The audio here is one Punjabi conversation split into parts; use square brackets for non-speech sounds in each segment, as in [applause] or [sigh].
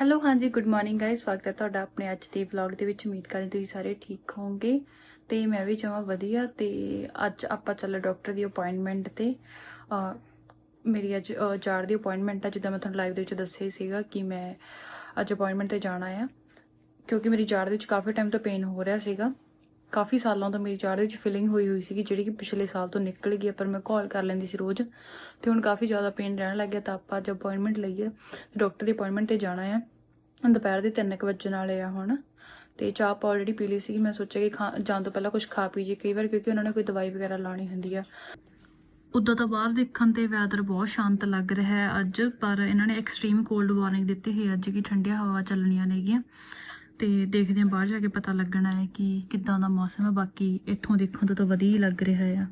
ਹੈਲੋ ਹਾਂਜੀ ਗੁੱਡ ਮਾਰਨਿੰਗ ਗਾਇਸ ਸਵਾਗਤ ਹੈ ਤੁਹਾਡਾ ਆਪਣੇ ਅੱਜ ਦੇ ਵਲੌਗ ਦੇ ਵਿੱਚ। ਉਮੀਦ ਕਰਦੀ ਤੁਸੀਂ ਸਾਰੇ ਠੀਕ ਹੋਵੋਗੇ। ਤੇ ਮੈਂ ਵੀ ਜਮਾਂ ਵਧੀਆ। ਤੇ ਅੱਜ ਆਪਾਂ ਚੱਲੇ ਡਾਕਟਰ ਦੀ ਅਪਾਇੰਟਮੈਂਟ ਤੇ। ਮੇਰੀ ਅੱਜ ਅਹ, ਜਾੜ ਦੀ ਅਪਾਇੰਟਮੈਂਟ ਆ ਜਿੱਦਾਂ ਮੈਂ ਤੁਹਾਨੂੰ ਲਾਈਵ ਦੇ ਵਿੱਚ ਦੱਸਿਆ ਸੀਗਾ ਕਿ ਮੈਂ ਅੱਜ ਅਪਾਇੰਟਮੈਂਟ ਤੇ ਜਾਣਾ ਆ। ਕਿਉਂਕਿ ਮੇਰੀ ਜਾੜ ਦੇ ਵਿੱਚ ਕਾਫੀ ਟਾਈਮ ਤੋਂ ਪੇਨ ਹੋ ਰਿਹਾ ਸੀਗਾ। ਕਾਫੀ ਸਾਲਾਂ ਤੋਂ ਮੇਰੀ ਜਾੜ ਵਿੱਚ ਫਿਲਿੰਗ ਹੋਈ ਹੋਈ ਸੀਗੀ ਜਿਹੜੀ ਕਿ ਪਿਛਲੇ ਸਾਲ ਤੋਂ ਨਿਕਲ ਗਈ ਹੈ, ਪਰ ਮੈਂ ਕਾਲ ਕਰ ਲੈਂਦੀ ਸੀ ਰੋਜ਼। ਤੇ ਹੁਣ ਕਾਫੀ ਜ਼ਿਆਦਾ ਪੇਨ ਰਹਿਣ ਲੱਗ ਗਿਆ ਤਾਂ ਆਪਾਂ ਅੱਜ ਅਪਾਇੰਟਮੈਂਟ ਲਈਏ ਡਾਕਟਰ ਦੀ ਅਪਾਇੰਟਮੈਂਟ ਤੇ ਜਾਣਾ ਆ ਦੁਪਹਿਰ ਦੇ 3:00 ਵਜਣ ਵਾਲੇ ਆ ਹੁਣ। ਤੇ ਚਾਹ ਆਪਾਂ ਆਲਰੇਡੀ ਪੀ ਲਈ ਸੀ ਮੈਂ ਸੋਚਿਆ ਕਿ ਖਾ- ਜਾਣ ਤੋਂ ਪਹਿਲਾਂ ਕੁਝ ਖਾ ਪੀ ਜੇ ਕਈ ਵਾਰ ਕਿਉਂਕਿ ਉਹਨਾਂ ਨੇ ਕੋਈ ਦਵਾਈ ਵਗੈਰਾ ਲਾਣੀ ਹੁੰਦੀ ਆ। ਉਦੋਂ ਤਾਂ ਬਾਹਰ ਦੇਖਣ ਤੇ ਵੈਦਰ ਬਹੁਤ ਸ਼ਾਂਤ ਲੱਗ ਰਿਹਾ ਹੈ ਅੱਜ ਪਰ ਇਹਨਾਂ ਨੇ ਐਕਸਟ੍ਰੀਮ ਕੋਲਡ ਵਾਰਨਿੰਗ ਦਿੱਤੀ ਹੋਈ ਅੱਜ ਕਿ ਠੰਡੀਆਂ ਹਵਾ ਚੱਲਣੀਆਂ ਨੇਗੀਆਂ। ਤੇ ਦੇਖਦੇ ਹਾਂ, ਬਾਹਰ ਜਾ ਕੇ ਪਤਾ ਲੱਗਣਾ ਹੈ ਕਿ ਕਿੱਦਾਂ ਦਾ ਮੌਸਮ ਹੈ। ਬਾਕੀ ਇੱਥੋਂ ਦੇਖਣ ਤੋਂ ਤਾਂ ਵਧੀਆ ਹੀ ਲੱਗ ਰਿਹਾ ਆ।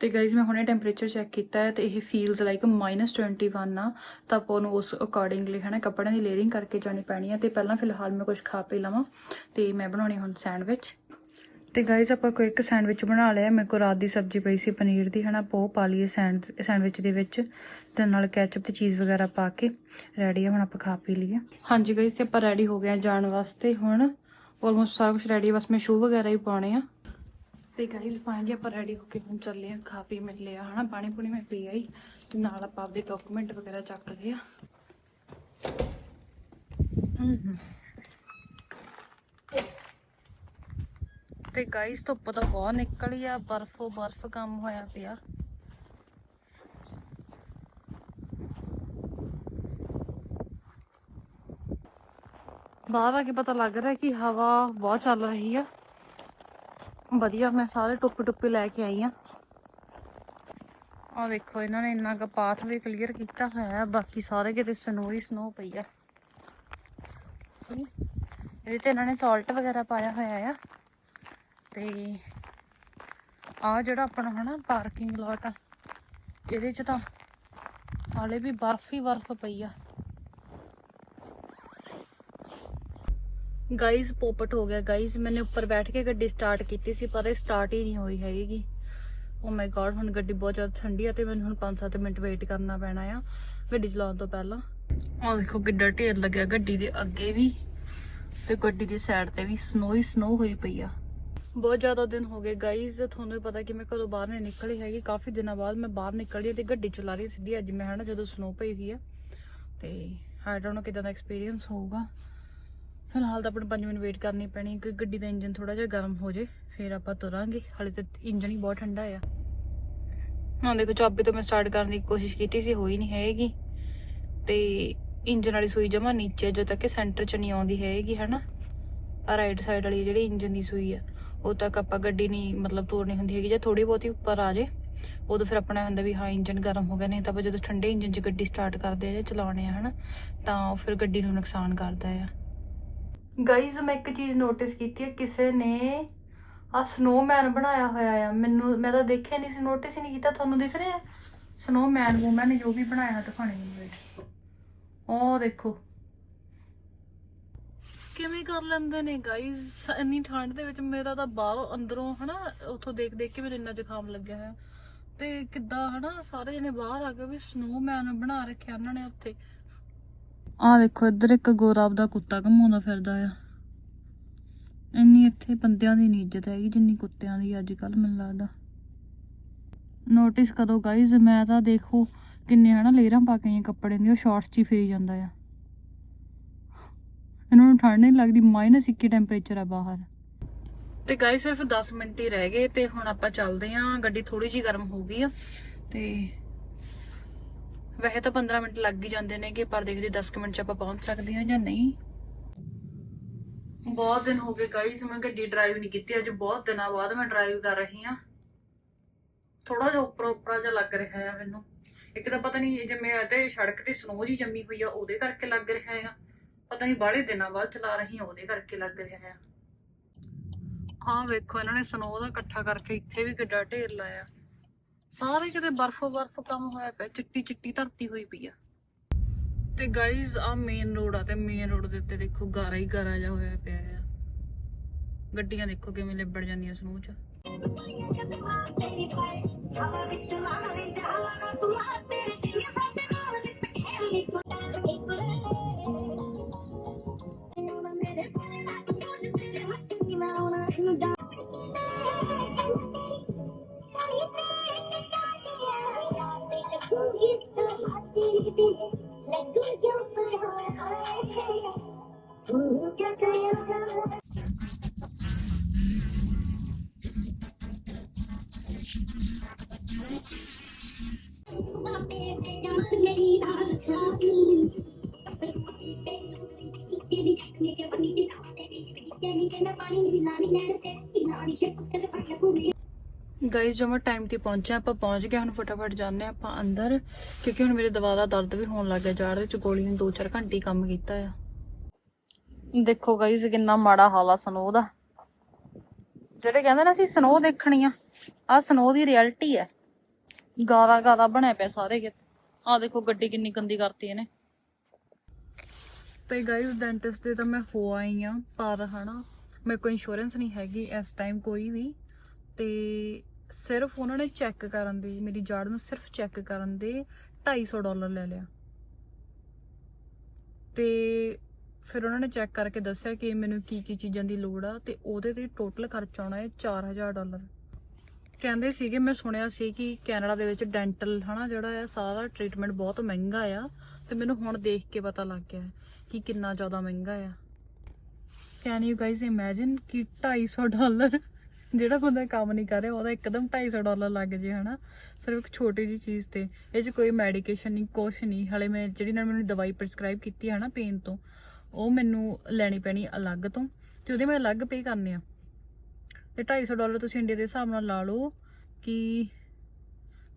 ਤੇ ਗਾਇਜ਼ ਮੈਂ ਹੁਣੇ ਟੈਂਪਰੇਚਰ ਚੈੱਕ ਕੀਤਾ ਹੈ ਤੇ ਇਹ ਫੀਲਸ ਲਾਈਕ -21 ਆ। ਤਾਂ ਆਪਾਂ ਨੂੰ ਉਸ ਅਕੋਰਡਿੰਗਲੀ ਹਨਾ ਕੱਪੜਿਆਂ ਦੀ ਲੇਅਰਿੰਗ ਕਰਕੇ ਜਾਣੀ ਪੈਣੀ ਹੈ ਤੇ ਪਹਿਲਾਂ ਫਿਲਹਾਲ ਮੈਂ ਕੁਝ ਖਾ ਪੀ ਲਵਾਂ ਤੇ ਮੈਂ ਬਣਾਉਣੀ ਹੁਣ ਸੈਂਡਵਿਚ ਤੇ ਗਾਇਜ਼ ਆਪਾਂ ਕੋਈ ਇੱਕ ਸੈਂਡਵਿਚ ਬਣਾ ਲਿਆ। ਮੇਰੇ ਕੋਲ ਰਾਤ ਦੀ ਸਬਜ਼ੀ ਪਈ ਸੀ ਪਨੀਰ ਦੀ। ਹਨਾ, ਆਪਾਂ ਉਹ ਪਾ ਲਈਏ ਸੈਂਡ ਸੈਂਡਵਿਚ ਦੇ ਵਿੱਚ। ਤੇ ਨਾਲ ਕੈਚਅਪ ਤੇ ਚੀਜ਼ ਵਗੈਰਾ ਪਾ ਕੇ ਰੈਡੀ ਆ। ਹੁਣ ਆਪਾਂ ਖਾ ਪੀ ਲਈਏ। ਹਾਂਜੀ ਗਾਇਜ਼ ਤੇ ਆਪਾਂ ਰੈਡੀ ਹੋ ਗਏ ਆ ਜਾਣ ਵਾਸਤੇ ਹੁਣ। ਆਲਮੋਸਟ ਸਾਰਾ ਕੁਝ ਰੈਡੀ ਬਸ ਮੈਂ ਸ਼ੂ ਵਗੈਰਾ ਹੀ ਪਾਉਣੇ ਆ। ਤੇ ਗਾਇਜ਼ ਫਾਈਨਲੀ ਆਪਾਂ ਰੈਡੀ ਹੋ ਕੇ ਹੁਣ ਚੱਲੇ ਆ। ਖਾ ਪੀ ਮਿਲ ਲਿਆ। ਹਨਾ, ਪਾਣੀ ਪੂਣੀ ਮੈਂ ਪੀ ਆਈ। ਤੇ ਨਾਲ ਆਪਾਂ ਆਪਦੇ ਡਾਕੂਮੈਂਟ ਵਗੈਰਾ ਚੱਕ ਲਏ ਆ। ਹਮ ਹਮ। ਤੇ ਗਾਇਜ਼ ਧੁੱਪ ਤਾਂ ਬਹੁਤ ਨਿਕਲੀ ਆ ਬਰਫੋ ਬਰਫ ਕੰਮ ਹੋਇਆ ਪਿਆ। ਬਾਹਰ ਆ ਕੇ ਪਤਾ ਲੱਗ ਰਿਹਾ ਕਿ ਹਵਾ ਬਹੁਤ ਚੱਲ ਰਹੀ ਆ। ਵਧੀਆ ਮੈਂ ਸਾਰੇ ਟੁੱਪ ਟੁੱਪੇ ਲੈ ਕੇ ਆਈ ਆ। ਆ ਦੇਖੋ ਇਹਨਾਂ ਨੇ ਇੰਨਾ ਕੁ ਪਾਥ ਵੀ ਕਲੀਅਰ ਕੀਤਾ ਹੋਇਆ ਹੈ ਬਾਕੀ ਸਾਰੇ ਕਿਤੇ ਸਨੋ ਹੀ ਸਨੋ ਪਈ ਆ। ਸੀ ਇਹਦੇ ਤੇ ਇਹਨਾਂ ਨੇ ਸਾਲਟ ਵਗੈਰਾ ਪਾਇਆ ਹੋਇਆ ਆ। ਤੇ ਆ ਜਿਹੜਾ ਆਪਣਾ ਹਨਾ ਪਾਰਕਿੰਗ ਲੋਟ ਆ, ਇਹਦੇ ਚ ਤਾਂ ਹਾਲੇ ਵੀ ਬਰਫ ਹੀ ਬਰਫ ਪਈ ਆ। ਗਾਈਜ਼ ਪੋਪਟ ਹੋ ਗਿਆ। ਗਾਈਜ਼ ਮੈਨੇ ਉੱਪਰ ਬੈਠ ਕੇ ਗੱਡੀ ਸਟਾਰਟ ਕੀਤੀ ਸੀ, ਪਰ ਇਹ ਸਟਾਰਟ ਹੀ ਨਹੀਂ ਹੋਈ ਹੈਗੀ। ਓ ਮਾਈ ਗॉड ਹੁਣ ਗੱਡੀ ਬਹੁਤ ਜ਼ਿਆਦਾ ਠੰਡੀ ਆ ਤੇ ਮੈਨੂੰ ਹੁਣ 5-7 ਮਿੰਟ ਵੇਟ ਕਰਨਾ ਪੈਣਾ ਆ, ਗੱਡੀ ਚਲਾਉਣ ਤੋਂ ਪਹਿਲਾਂ। ਆਹ ਦੇਖੋ ਕਿੱਡਾ ਢੇਰ ਲੱਗਿਆ ਗੱਡੀ ਦੇ ਅੱਗੇ ਵੀ ਤੇ ਗੱਡੀ ਦੀ ਸਾਈਡ ਤੇ ਵੀ ਸਨੋ ਹੀ ਸਨੋ ਹੋਈ ਪਈ ਆ। ਬਹੁਤ ਜ਼ਿਆਦਾ ਦਿਨ ਹੋ ਗਏ ਗਾਈਜ਼ ਤੁਹਾਨੂੰ ਪਤਾ ਕਿ ਮੈਂ ਕਦੋਂ ਬਾਹਰ ਨਹੀਂ ਨਿਕਲੀ ਹੈਗੀ। ਕਾਫੀ ਦਿਨਾਂ ਬਾਅਦ ਮੈਂ ਬਾਹਰ ਨਿਕਲੀ ਤੇ ਗੱਡੀ ਚਲਾ ਰਹੀ ਸਿੱਧੀ ਅੱਜ ਮੈਂ ਹਨਾ ਜਦੋਂ ਸਨੋ ਪਈ ਹੋਈ ਆ। ਤੇ ਆਈ ਡੋਨਟ ਨੋ ਕਿਦਾਂ ਦਾ ਐਕਸਪੀਰੀਅੰਸ ਹੋਊਗਾ। ਫਿਲਹਾਲ ਤਾਂ ਆਪਣੇ 5 ਮਿੰਟ ਵੇਟ ਕਰਨੀ ਪੈਣੀ ਕਿ ਗੱਡੀ ਦਾ ਇੰਜਨ ਥੋੜਾ ਜਿਹਾ ਗਰਮ ਹੋ ਜੇ, ਫਿਰ ਆਪਾਂ ਤੁਰਾਂਗੇ। ਹਾਲੇ ਤਾਂ ਇੰਜਨ ਹੀ ਬਹੁਤ ਠੰਡਾ ਆ। ਹਾਂ ਦੇਖੋ, ਚਾਬੀ ਤੋਂ ਮੈਂ ਸਟਾਰਟ ਕਰਨ ਦੀ ਕੋਸ਼ਿਸ਼ ਕੀਤੀ ਸੀ, ਹੋਈ ਨਹੀਂ ਹੈਗੀ। ਤੇ ਇੰਜਨ ਵਾਲੀ ਸੂਈ ਜਮਾ ਨੀਚੇ ਜਦੋਂ ਤੱਕ ਸੈਂਟਰ ਚ ਨਹੀਂ ਆਉਂਦੀ ਹੈਗੀ, ਹਨਾ। ਆ ਰਾਈਟ ਸਾਈਡ ਵਾਲੀ ਜਿਹੜੀ ਇੰਜਨ ਦੀ ਸੂਈ ਆ ਉਦੋਂ ਤੱਕ ਆਪਾਂ ਗੱਡੀ ਨਹੀਂ ਮਤਲਬ ਤੋੜਨੀ ਹੁੰਦੀ ਹੈਗੀ, ਜੇ ਥੋੜੀ ਬਹੁਤੀ ਉੱਪਰ ਆ ਜੇ, ਉਦੋਂ ਫਿਰ ਆਪਣਾ ਹੁੰਦਾ ਵੀ ਹਾਂ ਇੰਜਨ ਗਰਮ ਹੋ ਗਿਆ, ਨਹੀਂ ਤਾਂ ਆਪਾਂ ਜਦੋਂ ਠੰਡੇ ਇੰਜਨ 'ਚ ਗੱਡੀ ਸਟਾਰਟ ਕਰਦੇ ਆ ਜਾਂ ਚਲਾਉਣੇ ਆ, ਹਨਾ, ਤਾਂ ਉਹ ਫਿਰ ਗੱਡੀ ਨੂੰ ਨੁਕਸਾਨ ਕਰਦਾ ਆ। ਗਾਈਜ਼ ਮੈਂ ਇੱਕ ਚੀਜ਼ ਨੋਟਿਸ ਕੀਤੀ ਹੈ ਕਿਸੇ ਨੇ ਆ ਸਨੋਮੈਨ ਬਣਾਇਆ ਹੋਇਆ ਆ, ਮੈਨੂੰ, ਮੈਂ ਤਾਂ ਦੇਖਿਆ ਨਹੀਂ ਸੀ ਨੋਟਿਸ ਹੀ ਨਹੀਂ ਕੀਤਾ, ਤੁਹਾਨੂੰ ਦਿਖ ਰਿਹਾ? ਸਨੋਮੈਨ ਵੂਮਨ ਜੋ ਵੀ ਬਣਾਇਆ ਦਿਖਾਣੇ ਮੈਨੂੰ ਉਹ ਦੇਖੋ। ਕਿਵੇਂ ਕਰ ਲੈਂਦੇ ਨੇ ਗਾਈਜ਼ ਇੰਨੀ ਠੰਡ ਦੇ ਵਿੱਚ ਮੇਰਾ ਤਾਂ ਬਾਹਰੋਂ ਅੰਦਰੋਂ ਹਨਾ, ਉੱਥੋਂ ਦੇਖ ਦੇਖ ਕੇ ਮੈਨੂੰ ਇੰਨਾ ਜ਼ੁਕਾਮ ਲੱਗਿਆ ਹੋਇਆ। ਤੇ ਕਿੱਦਾਂ ਹਨਾ, ਸਾਰੇ ਜਣੇ ਬਾਹਰ ਆ ਕੇ ਵੀ ਸਨੋਮੈਨ ਬਣਾ ਰੱਖਿਆ ਉਹਨਾਂ ਨੇ ਉੱਥੇ। ਆ ਦੇਖੋ, ਇੱਧਰ ਇੱਕ ਗੋਰਾ ਆਪਦਾ ਕੁੱਤਾ ਘਮਾਉਂਦਾ ਫਿਰਦਾ ਆ। ਇੰਨੀ ਇੱਥੇ ਬੰਦਿਆਂ ਦੀ ਨਹੀਂ ਇੱਜ਼ਤ ਹੈਗੀ, ਜਿੰਨੀ ਕੁੱਤਿਆਂ ਦੀ ਅੱਜ ਕੱਲ ਮੈਨੂੰ ਲੱਗਦਾ। ਨੋਟਿਸ ਕਰੋ ਗਾਈਜ਼ ਮੈਂ ਤਾਂ ਦੇਖੋ ਕਿੰਨੇ ਹਨਾ ਲੇਰਾਂ ਪਾ ਕੇ ਕੱਪੜੇ ਦੀ ਉਹ ਸ਼ਾਰਟਸ 'ਚ ਹੀ ਫਿਰੀ ਜਾਂਦਾ ਆ। ਇਹਨਾਂ ਨੂੰ ਠੰਡ ਨਹੀਂ ਲੱਗਦੀ ਮਾਈਨਸ 21 ਟੈਂਪਰੇਚਰ ਆ ਬਾਹਰ। ਤੇ ਗਾਈਜ਼ ਸਿਰਫ 10 ਮਿੰਟ ਹੀ ਰਹਿ ਗਏ ਤੇ ਹੁਣ ਆਪਾਂ ਚੱਲਦੇ ਆਂ ਗੱਡੀ ਥੋੜੀ ਜੀ ਗਰਮ ਹੋ ਗਈ ਆ ਤੇ ਵੈਸੇ ਤਾਂ 15 ਮਿੰਟ ਲੱਗ ਹੀ ਜਾਂਦੇ ਨੇਗੇ, ਪਰ ਦੇਖਦੇ 10 ਮਿੰਟ ਚ ਆਪਾਂ ਪਹੁੰਚ ਸਕਦੇ ਹਾਂ ਜਾਂ ਨਹੀਂ। ਬਹੁਤ ਦਿਨ ਹੋ ਗਏ ਗਾਈਸ ਮੈਂ ਗੱਡੀ ਡਰਾਈਵ ਨਹੀਂ ਕੀਤੀ, ਅੱਜ ਬਹੁਤ ਦਿਨਾਂ ਬਾਅਦ ਮੈਂ ਡਰਾਈਵ ਕਰ ਰਹੀ ਹਾਂ। ਥੋੜਾ ਜਿਹਾ ਉੱਪਰ ਉੱਪਰ ਜਿਹਾ ਲੱਗ ਰਿਹਾ ਹੈ ਮੈਨੂੰ। ਇੱਕ ਤਾਂ ਪਤਾ ਨਹੀਂ, ਜਿਵੇਂ ਤੇ ਸੜਕ ਤੇ ਸਨੋ ਜੀ ਜੰਮੀ ਹੋਈ ਆ, ਉਹਦੇ ਕਰਕੇ ਲੱਗ ਰਿਹਾ ਆ। ਪਤਾ ਨਹੀਂ ਬਾਹਲੇ ਦਿਨਾਂ ਬਾਅਦ ਚਲਾ ਰਹੀ ਆ, ਉਹਦੇ ਕਰਕੇ ਲੱਗ ਰਿਹਾ ਆ। ਆਹ ਵੇਖੋ, ਇਹਨਾਂ ਨੇ ਸਨੋ ਦਾ ਇਕੱਠਾ ਕਰਕੇ ਇੱਥੇ ਵੀ ਕਿੱਡਾ ਢੇਰ ਲਾਇਆ। ਸਾਰੇ ਕਿਤੇ ਬਰਫੋ ਬਰਫ ਕੰਮ ਹੋਇਆ ਪਿਆ ਚਿੱਟੀ ਚਿੱਟੀ ਧਰਤੀ ਹੋਈ ਪਈ ਆ। ਤੇ ਗਾਈਜ਼ ਆ ਮੇਨ ਰੋਡ ਆ ਤੇ ਮੇਨ ਰੋਡ ਦੇ ਉੱਤੇ ਦੇਖੋ ਗਾਰਾ ਹੀ ਗਾਰਾ ਜਿਹਾ ਹੋਇਆ ਪਿਆ ਆ। ਗੱਡੀਆਂ ਦੇਖੋ ਕਿਵੇਂ ਲਿਬੜ ਜਾਂਦੀਆਂ ਸਨੋ ਚ। ਹਵਾ ਵਿੱਚ ਲਾ ਲੈਂਦੇ ਹਵਾ ਨਾ ਤੂੰ ਲਾ ਤੇਰੇ ਜਿਵੇਂ ਸਾਡੇ ਨਾਲ ਨਿੱਤ ਖੇਡਣੀ ਕੁੱਟਾਂ ਗਾਇਸ ਜਮਾ ਟਾਈਮ ਤੇ ਪਹੁੰਚਿਆ ਆਪਾਂ ਪਹੁੰਚ ਗਏ, ਹੁਣ ਫਟਾਫਟ ਜਾਂਦੇ ਆਪਾਂ ਅੰਦਰ, ਕਿਉਂਕਿ ਹੁਣ ਮੇਰੇ ਦਵਾ ਦਾ ਦਰਦ ਵੀ ਹੋਣ ਲੱਗ ਗਿਆ ਜਾੜ ਵਿੱਚ ਗੋਲੀ ਨੇ 2-4 ਘੰਟੇ ਕੰਮ ਕੀਤਾ ਆ। ਦੇਖੋ ਗਾਇਸ ਕਿੰਨਾ ਮਾੜਾ ਹਾਲ ਆ ਸਨੋ ਦਾ। ਜਿਹੜੇ ਕਹਿੰਦੇ ਨਾ ਅਸੀਂ ਸਨੋ ਦੇਖਣੀ ਆ ਆ ਸਨੋ ਦੀ ਰਿਐਲਿਟੀ ਹੈ ਗਾਰਾ ਗਾਰਾ ਬਣਿਆ ਪਿਆ ਸਾਰੇ ਕਿਤੇ। ਆ ਦੇਖੋ ਗੱਡੀ ਕਿੰਨੀ ਗੰਦੀ ਕਰਤੀ ਇਹਨੇ। ਤੇ ਗਾਇਸ ਡੈਂਟਿਸਟ ਦੇ ਤਾਂ ਮੈਂ ਹੋ ਆਈ ਆ ਪਰ ਹਨਾ, ਮੇਰੇ ਕੋਲ ਇੰਸ਼ੋਰੈਂਸ ਨਹੀਂ ਹੈਗੀ ਇਸ ਟਾਈਮ ਕੋਈ ਵੀ। ਤੇ ਸਿਰਫ ਉਹਨਾਂ ਨੇ ਚੈੱਕ ਕਰਨ ਦੀ, ਮੇਰੀ ਜੜ ਨੂੰ ਸਿਰਫ ਚੈੱਕ ਕਰਨ ਦੇ 250 ਡਾਲਰ ਲੈ ਲਿਆ। ਤੇ ਫਿਰ ਉਹਨਾਂ ਨੇ ਚੈੱਕ ਕਰਕੇ ਦੱਸਿਆ ਕਿ ਮੈਨੂੰ ਕੀ ਕੀ ਚੀਜ਼ਾਂ ਦੀ ਲੋੜ ਆ, ਤੇ ਉਹਦੇ ਤੇ ਟੋਟਲ ਖਰਚ ਆਉਣਾ ਹੈ 4000 ਡਾਲਰ ਕਹਿੰਦੇ ਸੀਗੇ, ਮੈਂ ਸੁਣਿਆ ਸੀ ਕਿ ਕੈਨੇਡਾ ਦੇ ਵਿੱਚ ਡੈਂਟਲ, ਹਨਾ, ਜਿਹੜਾ ਆ, ਸਾਰਾ ਟ੍ਰੀਟਮੈਂਟ ਬਹੁਤ ਮਹਿੰਗਾ ਆ। ਤੇ ਮੈਨੂੰ ਹੁਣ ਦੇਖ ਕੇ ਪਤਾ ਲੱਗ ਗਿਆ ਕਿ ਕਿੰਨਾ ਜ਼ਿਆਦਾ ਮਹਿੰਗਾ ਆ। ਕੈਨ ਯੂ ਗਾਇਜ਼ ਇਮੇਜਿਨ ਕਿ 250 ਡਾਲਰ, ਜਿਹੜਾ ਬੰਦਾ ਕੰਮ ਨਹੀਂ ਕਰ ਰਿਹਾ, ਉਹਦਾ ਇੱਕਦਮ 250 ਡਾਲਰ ਲੱਗ ਜੇ, ਹਨਾ। ਸਿਰਫ ਇੱਕ ਛੋਟੀ ਜੀ ਚੀਜ਼ ਤੇ, ਇਹ 'ਚ ਕੋਈ ਮੈਡੀਕੇਸ਼ਨ ਨਹੀਂ, ਕੁਛ ਨਹੀਂ। ਹਲੇ ਮੈਂ ਜਿਹੜੀ ਨਾਲ ਮੈਨੂੰ ਦਵਾਈ ਪ੍ਰੈਸਕ੍ਰਾਈਬ ਕੀਤੀ ਹੈ ਨਾ ਪੇਨ ਤੋਂ, ਉਹ ਮੈਨੂੰ ਲੈਣੀ ਪੈਣੀ ਅਲੱਗ ਤੋਂ। ਤੇ ਉਹਦੇ ਮੈਂ ਅਲੱਗ ਪੇ ਕਰਨੇ ਆ। ਤੇ 250 ਡਾਲਰ ਤੁਸੀਂ ਇੰਡੀਆ ਦੇ ਹਿਸਾਬ ਨਾਲ ਲਾ ਲਓ ਕਿ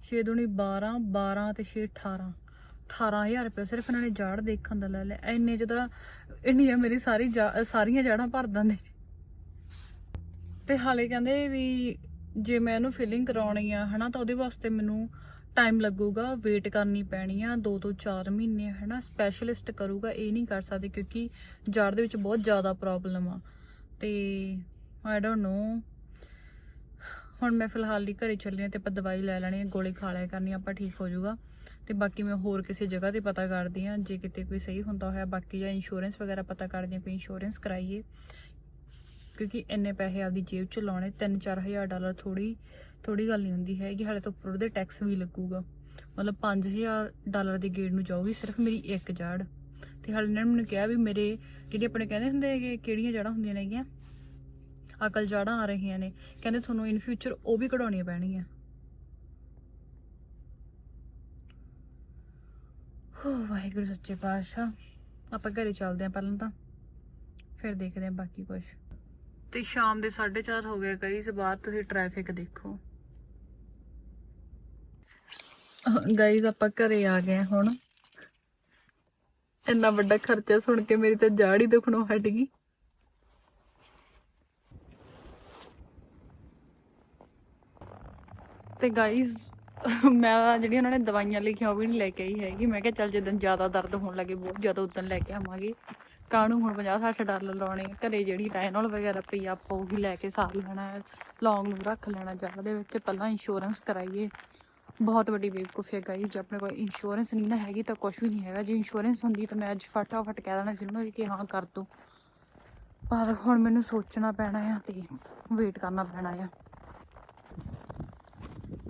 6 ਦੂਣੀ 12 12 ਤੇ 6 18 18000 ਰੁਪਏ ਸਿਰਫ ਇਹਨਾਂ ਨੇ ਜਾੜ ਦੇਖਣ ਦਾ ਲੈ ਲਿਆ। ਇੰਨੇ ਚ ਤਾਂ ਇੰਡੀਆ ਮੇਰੀ ਸਾਰੀ ਜਾ- ਸਾਰੀਆਂ ਜਾੜਾਂ ਭਰ ਦਿੰਦੇ। ਤੇ ਹਾਲੇ ਕਹਿੰਦੇ ਵੀ ਜੇ ਮੈਂ ਇਹਨੂੰ ਫਿਲਿੰਗ ਕਰਾਉਣੀ ਆ, ਹਨਾ, ਤਾਂ ਉਹਦੇ ਵਾਸਤੇ ਮੈਨੂੰ ਟਾਈਮ ਲੱਗੂਗਾ ਵੇਟ ਕਰਨੀ ਪੈਣੀ ਆ 2 ਤੋਂ 4 ਮਹੀਨੇ, ਹਨਾ ਸਪੈਸ਼ਲਿਸਟ ਕਰੂਗਾ, ਇਹ ਨਹੀਂ ਕਰ ਸਕਦੇ ਕਿਉਂਕਿ ਜਾੜ ਦੇ ਵਿੱਚ ਬਹੁਤ ਜ਼ਿਆਦਾ ਪ੍ਰੋਬਲਮ ਆ। ਤੇ ਆਈ ਡੋਨਟ ਨੋ ਹੁਣ ਮੈਂ ਫਿਲਹਾਲ ਲਈ ਘਰੇ ਚੱਲੀ ਹਾਂ ਤੇ ਆਪਾਂ ਦਵਾਈ ਲੈ ਲੈਣੀ ਹੈ, ਗੋਲੀ ਖਾ ਲਿਆ ਕਰਨੀ, ਆਪਾਂ ਠੀਕ ਹੋ ਜਾਊਗਾ। ਤੇ ਬਾਕੀ ਮੈਂ ਹੋਰ ਕਿਸੇ ਜਗ੍ਹਾ ਤੇ ਪਤਾ ਕਰਦੀ ਹਾਂ, ਜੇ ਕਿਤੇ ਕੋਈ ਸਹੀ ਹੁੰਦਾ ਹੋਇਆ, ਬਾਕੀ ਜਾਂ ਇੰਸ਼ੋਰੈਂਸ ਵਗੈਰਾ ਪਤਾ ਕਰਦੀ ਹਾਂ, ਕੋਈ ਇੰਸ਼ੋਰੈਂਸ ਕਰਾਈਏ। ਕਿਉਂਕਿ ਇੰਨੇ ਪੈਸੇ ਆਪਦੀ ਜੇਬ ਚ ਲਾਉਣੇ 3-4000 ਡਾਲਰ ਥੋੜੀ ਥੋੜੀ ਗੱਲ ਨਹੀਂ ਹੁੰਦੀ ਹੈਗੀ, ਹਾਲੇ ਤੋਂ ਉੱਪਰ ਉਹਦੇ ਟੈਕਸ ਵੀ ਲੱਗੂਗਾ। ਮਤਲਬ 5000 ਡਾਲਰ ਦੇ ਗੇੜ ਨੂੰ ਜਾਊਗੀ, ਸਿਰਫ ਮੇਰੀ ਇੱਕ ਜਾੜ। ਤੇ ਹਾਲੇ ਇਹਨਾਂ ਨੇ ਮੈਨੂੰ ਕਿਹਾ ਵੀ ਮੇਰੇ, ਜਿਹੜੇ ਆਪਣੇ ਕਹਿੰਦੇ ਹੁੰਦੇ ਹੈਗੇ, ਕਿਹੜੀਆਂ ਜੜਾਂ ਹੁੰਦੀਆਂ ਨੇਗੀਆਂ ਅਕਲ ਜੜਾਂ ਆ ਰਹੀਆਂ ਨੇ। ਕਹਿੰਦੇ ਤੁਹਾਨੂੰ ਇਨ ਫਿਊਚਰ ਉਹ ਵੀ ਕਢਾਉਣੀਆਂ ਪੈਣਗੀਆਂ। ਹੋ, ਵਾਹਿਗੁਰੂ ਸੱਚੇ ਪਾਤਸ਼ਾਹ। ਆਪਾਂ ਘਰੇ ਚੱਲਦੇ ਆਂ ਪਹਿਲਾਂ ਤਾਂ। ਫਿਰ ਦੇਖਦੇ ਆਂ ਬਾਕੀ ਕੁਝ ਤੇ ਸ਼ਾਮ ਦੇ 4:30 ਹੋ ਗਏ ਕਈ, ਇਸ ਤੁਸੀਂ ਟ੍ਰੈਫਿਕ ਦੇਖੋ। ਗਾਈਜ਼ ਆਪਾਂ ਘਰੇ ਆ ਗਏ ਹੁਣ। ਇੰਨਾ ਵੱਡਾ ਖਰਚਾ ਸੁਣ ਕੇ ਮੇਰੀ ਤਾਂ ਜਾੜ ਹੀ ਦੁਖਣੋਂ ਹਟ ਗਈ। ਤੇ ਗਾਈਜ਼ [laughs] ਮੈਂ ਜਿਹੜੀਆਂ ਉਹਨਾਂ ਨੇ ਦਵਾਈਆਂ ਲਿਖੀਆਂ ਉਹ ਵੀ ਨਹੀਂ ਲੈ ਕੇ ਆਈ ਹੈਗੀ। ਮੈਂ ਕਿਹਾ ਚੱਲ ਜਦੋਂ ਜ਼ਿਆਦਾ ਦਰਦ ਹੋਣ ਲੱਗੇ, ਬਹੁਤ ਜ਼ਿਆਦਾ ਉਦੋਂ ਲੈ ਕੇ ਆਵਾਂਗੇ। ਕਾਹਨੂੰ ਹੁਣ 50 60 ਡਾਲਰ ਲਾਉਣੇ? ਘਰੇ ਜਿਹੜੀ ਟਾਈਨੋਲ ਵਗੈਰਾ ਪਈ ਆ, ਆਪਾਂ ਉਹ ਵੀ ਲੈ ਕੇ ਸਾਰ ਲੈਣਾ ਲੌਂਗ ਨੂੰ ਰੱਖ ਲੈਣਾ ਜਗ੍ਹਾ ਦੇ ਵਿੱਚ ਪਹਿਲਾਂ ਇੰਸ਼ੋਰੈਂਸ ਕਰਾਈਏ। ਬਹੁਤ ਵੱਡੀ ਬੇਵਕੂਫੀ ਹੈ ਗਾਈਜ਼ ਜੇ ਆਪਣੇ ਕੋਲ ਇੰਸ਼ੋਰੈਂਸ ਨਹੀਂ ਨਾ ਹੈਗੀ ਤਾਂ ਕੁਝ ਵੀ ਨਹੀਂ ਹੈਗਾ। ਜੇ ਇੰਸ਼ੋਰੈਂਸ ਹੁੰਦੀ ਤਾਂ ਮੈਂ ਅੱਜ ਫਟਾਫਟ ਕਹਿ ਦੇਣਾ ਜਿਹਨੂੰ ਕਿ ਹਾਂ ਕਰ ਦੋ ਪਰ ਹੁਣ ਮੈਨੂੰ ਸੋਚਣਾ ਪੈਣਾ ਆ ਤੇ ਵੇਟ ਕਰਨਾ ਪੈਣਾ ਆ।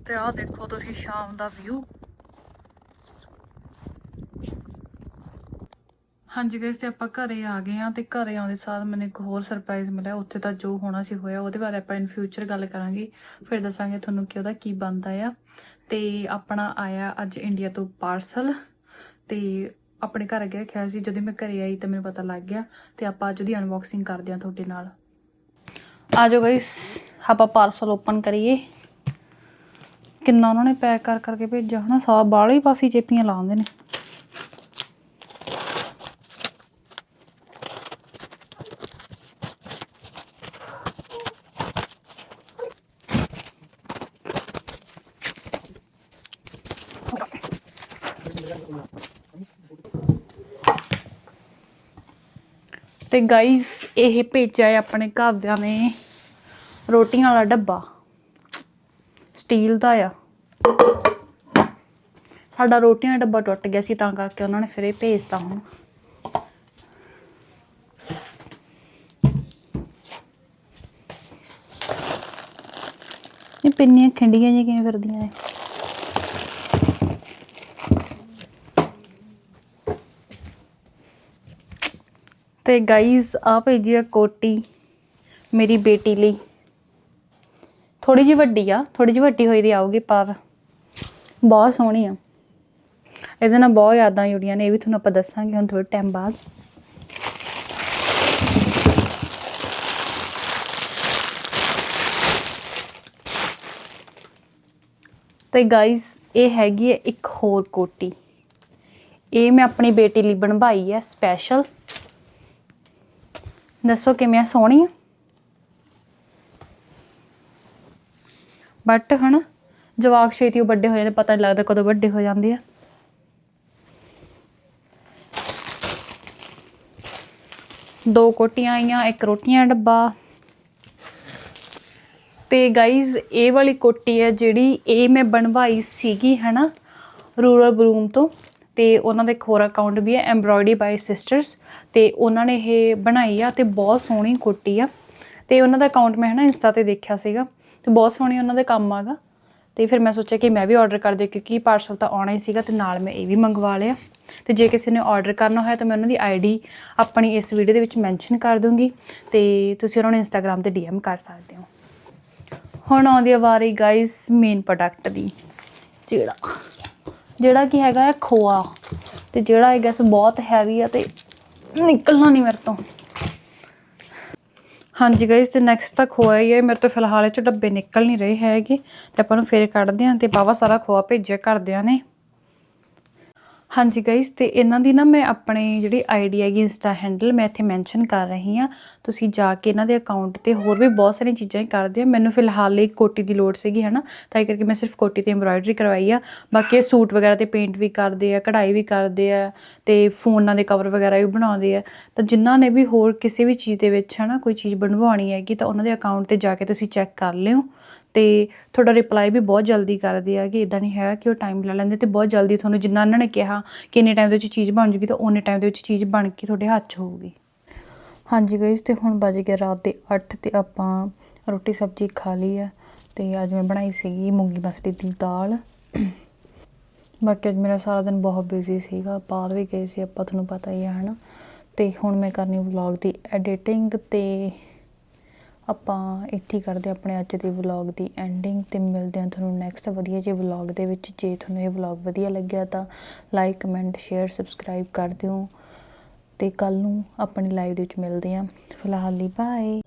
ਤੇ ਆਹ ਦੇਖੋ ਤੁਸੀਂ ਸ਼ਾਮ ਦਾ ਵਿਊ ਹਾਂਜੀ ਗਾਇਸ ਤੇ ਆਪਾਂ ਘਰੇ ਆ ਗਏ ਆ ਤੇ ਘਰੇ ਆਉਂਦੇ ਸਾਰ ਮੈਨੂੰ ਇੱਕ ਹੋਰ ਸਰਪ੍ਰਾਈਜ਼ ਮਿਲਿਆ। ਉੱਥੇ ਤਾਂ ਜੋ ਹੋਣਾ ਸੀ ਹੋਇਆ, ਉਹਦੇ ਬਾਰੇ ਆਪਾਂ ਇਨ ਫਿਊਚਰ ਗੱਲ ਕਰਾਂਗੇ। ਫਿਰ ਦੱਸਾਂਗੇ ਤੁਹਾਨੂੰ ਕਿ ਉਹਦਾ ਕੀ ਬਣਦਾ ਆ। ਤੇ ਆਪਣਾ ਆਇਆ ਅੱਜ ਇੰਡੀਆ ਤੋਂ ਪਾਰਸਲ ਤੇ ਆਪਣੇ ਘਰ ਅੱਗੇ ਰੱਖਿਆ ਸੀ। ਜਦੋਂ ਮੈਂ ਘਰੇ ਆਈ ਤਾਂ ਮੈਨੂੰ ਪਤਾ ਲੱਗ ਗਿਆ ਤੇ ਆਪਾਂ ਅੱਜ ਉਹਦੀ ਅਨਬਾਕਸਿੰਗ ਕਰਦੇ ਆ ਤੁਹਾਡੇ ਨਾਲ। ਆ ਜਾਓ ਗਾਇਸ ਆਪਾਂ ਪਾਰਸਲ ਓਪਨ ਕਰੀਏ। ਕਿੰਨਾ ਉਹਨਾਂ ਨੇ ਪੈਕ ਕਰ ਕਰਕੇ ਭੇਜਿਆ ਹਨਾ ਸਵਾ ਬਾਲੇ ਹੀ ਪਾਸੀ ਚੇਪੀਆਂ ਲਾਉਂਦੇ ਨੇ। ਤੇ ਗਾਈਸ ਇਹ ਭੇਜਿਆ ਹੈ ਆਪਣੇ ਘਰਦਿਆਂ ਨੇ ਰੋਟੀਆਂ ਵਾਲਾ ਡੱਬਾ। ਸਟੀਲ ਦਾ ਆ। ਸਾਡਾ ਰੋਟੀਆਂ ਦਾ ਡੱਬਾ ਟੁੱਟ ਗਿਆ ਸੀ, ਤਾਂ ਕਰਕੇ ਉਹਨਾਂ ਨੇ ਫਿਰ ਇਹ ਭੇਜਤਾ ਹੁਣ। ਇਹ ਪਿੰਨੀਆਂ ਖਿੰਡੀਆਂ ਜਿਹੀਆਂ ਕਿਵੇਂ ਫਿਰਦੀਆਂ ਨੇ ਤੇ ਗਾਈਜ਼ ਆ ਭੇਜੀ ਆ ਕੋਟੀ ਮੇਰੀ ਬੇਟੀ ਲਈ। ਥੋੜੀ ਜਿਹੀ ਵੱਡੀ ਆ ਥੋੜੀ ਜਿਹੀ ਵੱਡੀ ਹੋਈ ਦੀ ਆਊਗੀ ਪਰ ਬਹੁਤ ਸੋਹਣੀ ਆ। ਇਹਦੇ ਨਾਲ ਬਹੁਤ ਯਾਦਾਂ ਜੁੜੀਆਂ ਨੇ ਇਹ ਵੀ ਤੁਹਾਨੂੰ ਆਪਾਂ ਦੱਸਾਂਗੇ ਹੁਣ ਥੋੜੇ ਟਾਈਮ ਬਾਅਦ। ਤੇ ਗਾਇਸ ਇਹ ਹੈਗੀ ਹੈ ਇੱਕ ਹੋਰ ਕੋਟੀ। ਇਹ ਮੈਂ ਆਪਣੀ ਬੇਟੀ ਲਈ ਬਣਵਾਈ ਹੈ ਸਪੈਸ਼ਲ ਦੱਸੋ ਕਿਵੇਂ ਆ ਸੋਹਣੀ ਆ? ਬਟ ਹਨਾ, ਜਵਾਕ ਛੇਤੀ ਉਹ ਵੱਡੇ ਹੋ ਜਾਂਦੇ, ਪਤਾ ਨਹੀਂ ਲੱਗਦਾ ਕਦੋਂ ਵੱਡੇ ਹੋ ਜਾਂਦੇ ਆ। ਦੋ ਕੋਟੀਆਂ ਆਈਆਂ, ਇੱਕ ਰੋਟੀਆਂ ਡੱਬਾ। ਤੇ ਗਾਈਜ਼ ਇਹ ਵਾਲੀ ਕੋਟੀ ਹੈ ਜਿਹੜੀ ਇਹ ਮੈਂ ਬਣਵਾਈ ਸੀਗੀ ਹਨਾ, ਰੂਰਲ ਬਰੂਮ ਤੋਂ। ਤੇ ਉਹਨਾਂ ਦਾ ਇੱਕ ਹੋਰ ਅਕਾਊਂਟ ਵੀ ਹੈ ਐਮਬ੍ਰੋਇਡਰੀ ਬਾਈ ਸਿਸਟਰਸ ਤੇ ਉਹਨਾਂ ਨੇ ਇਹ ਬਣਾਈ ਆ ਤੇ ਬਹੁਤ ਸੋਹਣੀ ਕੋਟੀ ਆ। ਤੇ ਉਹਨਾਂ ਦਾ ਅਕਾਊਂਟ ਮੈਂ ਹਨਾ ਇੰਸਟਾ ਤੇ ਦੇਖਿਆ ਸੀਗਾ। ਤੇ ਬਹੁਤ ਸੋਹਣੀ ਉਹਨਾਂ ਦੇ ਕੰਮ ਆਗਾ। ਤੇ ਫਿਰ ਮੈਂ ਸੋਚਿਆ ਕਿ ਮੈਂ ਵੀ ਆਰਡਰ ਕਰ ਦਿਆਂ ਕਿਉਂਕਿ ਪਾਰਸਲ ਤਾਂ ਆਉਣਾ ਹੀ ਸੀਗਾ ਤੇ ਨਾਲ ਮੈਂ ਇਹ ਵੀ ਮੰਗਵਾ ਲਿਆ। ਤੇ ਜੇ ਕਿਸੇ ਨੇ ਆਰਡਰ ਕਰਨਾ ਹੋਇਆ ਤਾਂ ਮੈਂ ਉਹਨਾਂ ਦੀ ਆਈਡੀ ਆਪਣੀ ਇਸ ਵੀਡੀਓ ਦੇ ਵਿੱਚ ਮੈਂਸ਼ਨ ਕਰ ਦੂੰਗੀ ਤੇ ਤੁਸੀਂ ਉਹਨਾਂ ਨੂੰ ਇੰਸਟਾਗ੍ਰam ਤੇ ਡੀਐਮ ਕਰ ਸਕਦੇ ਹੋ। ਹੁਣ ਆਉਂਦੀ ਆ ਵਾਰੀ ਗਾਇਸ ਮੇਨ ਪ੍ਰੋਡਕਟ ਦੀ, ਜਿਹੜਾ ਜਿਹੜਾ ਕੀ ਹੈਗਾ ਖੋਆ। ਤੇ ਜਿਹੜਾ ਹੈਗਾ ਗੈਸ ਬਹੁਤ ਹੈਵੀ ਆ ਤੇ ਨਿਕਲਣਾ ਨਹੀਂ ਮੇਰੇ ਤੋਂ। ਹਾਂਜੀ ਗਾਇਸ ਤੇ ਨੈਕਸਟ ਤਾਂ ਖੋਆ ਹੀ ਹੈ। ਮੇਰੇ ਤੋਂ ਫਿਲਹਾਲ ਇਹ ਚ ਡੱਬੇ ਨਿਕਲ ਨਹੀਂ ਰਹੇ ਹੈਗੇ। ਤੇ ਆਪਾਂ ਨੂੰ ਫੇਰ ਕੱਢਦੇ ਹਾਂ ਤੇ ਬਾਵਾ ਸਾਰਾ ਖੋਆ ਭੇਜਿਆ ਕਰਦਿਆਂ ਨੇ। ਹਾਂਜੀ ਗਾਇਸ ਤੇ ਇਹਨਾਂ ਦੀ ਨਾ ਮੈਂ ਆਪਣੇ ਜਿਹੜੀ ਆਈਡੀ ਹੈਗੀ ਇੰਸਟਾ ਹੈਂਡਲ ਮੈਂ ਇੱਥੇ ਮੈਂਸ਼ਨ ਕਰ ਰਹੀ ਹਾਂ। ਤੁਸੀਂ ਜਾ ਕੇ ਇਹਨਾਂ ਦੇ ਅਕਾਊਂਟ ਤੇ ਹੋਰ ਵੀ ਬਹੁਤ ਸਾਰੀਆਂ ਚੀਜ਼ਾਂ ਹੀ ਕਰਦੇ ਆ ਮੈਨੂੰ ਫਿਲਹਾਲ ਲਈ ਕੋਟੀ ਦੀ ਲੋੜ ਸੀਗੀ, ਹਨਾ? ਤਾਂ ਇਹ ਕਰਕੇ ਮੈਂ ਸਿਰਫ ਕੋਟੀ ਤੇ ਐਮਬ੍ਰਾਇਡਰੀ ਕਰਵਾਈ ਆ। ਬਾਕੀ ਇਹ ਸੂਟ ਵਗੈਰਾ ਤੇ ਪੇਂਟ ਵੀ ਕਰਦੇ ਆ, ਕਢਾਈ ਵੀ ਕਰਦੇ ਆ ਤੇ ਫੋਨਾਂ ਦੇ ਕਵਰ ਵਗੈਰਾ ਵੀ ਬਣਾਉਂਦੇ ਆ। ਤਾਂ ਜਿਨ੍ਹਾਂ ਨੇ ਵੀ ਹੋਰ ਕਿਸੇ ਵੀ ਚੀਜ਼ ਦੇ ਵਿੱਚ, ਹਨਾ, ਕੋਈ ਚੀਜ਼ ਬਣਵਾਉਣੀ ਹੈਗੀ ਤਾਂ ਉਹਨਾਂ ਦੇ ਅਕਾਊਂਟ ਤੇ ਜਾ ਕੇ ਤੁਸੀਂ ਚੈੱਕ ਕਰ ਲਿਓ। ਤੇ ਤੁਹਾਡਾ ਰਿਪਲਾਈ ਵੀ ਬਹੁਤ ਜਲਦੀ ਕਰਦੇ ਆ ਕਿ ਇਦਾਂ ਨਹੀਂ ਹੈ ਕਿ ਉਹ ਟਾਈਮ ਲੈ ਲੈਂਦੇ ਤੇ ਬਹੁਤ ਜਲਦੀ ਤੁਹਾਨੂੰ ਜਿੰਨਾ ਉਹਨਾਂ ਨੇ ਕਿਹਾ ਕਿ ਇੰਨੇ ਟਾਈਮ ਦੇ ਵਿੱਚ ਚੀਜ਼ ਬਣ ਜੂਗੀ ਤਾਂ ਉਹਨੇ ਟਾਈਮ ਦੇ ਵਿੱਚ ਚੀਜ਼ ਬਣ ਕੇ ਤੁਹਾਡੇ ਹੱਥ 'ਚ ਹੋਊਗੀ। ਹਾਂਜੀ ਗਾਇਸ ਤੇ ਹੁਣ ਵੱਜ ਗਿਆ ਰਾਤ ਦੇ 8 ਤੇ ਆਪਾਂ ਰੋਟੀ ਸਬਜ਼ੀ ਖਾ ਲਈ ਆ ਤੇ ਅੱਜ ਮੈਂ ਬਣਾਈ ਸੀਗੀ ਮੂੰਗੀ ਮਸਰੀ ਦੀ ਦਾਲ। ਬਾਕੀ ਅੱਜ ਮੇਰਾ ਸਾਰਾ ਦਿਨ ਬਹੁਤ ਬਿਜ਼ੀ ਸੀਗਾ, ਬਾਹਰ ਵੀ ਗਏ ਸੀ, ਆਪਾਂ, ਤੁਹਾਨੂੰ ਪਤਾ ਹੀ ਆ, ਹਨਾ। ਤੇ ਹੁਣ ਮੈਂ ਕਰਨੀ ਵਲੌਗ ਦੀ ਐਡੀਟਿੰਗ ਤੇ ਆਪਾਂ ਇੱਥੇ ਕਰਦੇ ਹਾਂ ਆਪਣੇ ਅੱਜ ਦੇ ਵਲੌਗ ਦੀ ਐਂਡਿੰਗ ਤੇ ਮਿਲਦੇ ਹਾਂ ਤੁਹਾਨੂੰ ਨੈਕਸਟ ਵਧੀਆ ਜਿਹੇ ਵਲੌਗ ਦੇ ਵਿੱਚ। ਜੇ ਤੁਹਾਨੂੰ ਇਹ ਵਲੌਗ ਵਧੀਆ ਲੱਗਿਆ ਤਾਂ ਲਾਈਕ ਕਮੈਂਟ ਸ਼ੇਅਰ ਸਬਸਕ੍ਰਾਈਬ ਕਰ ਦਿਓ। ਤੇ ਕੱਲ ਨੂੰ ਆਪਣੀ ਲਾਈਵ ਦੇ ਵਿੱਚ ਮਿਲਦੇ ਹਾਂ। ਫਿਲਹਾਲ ਲਈ ਬਾਏ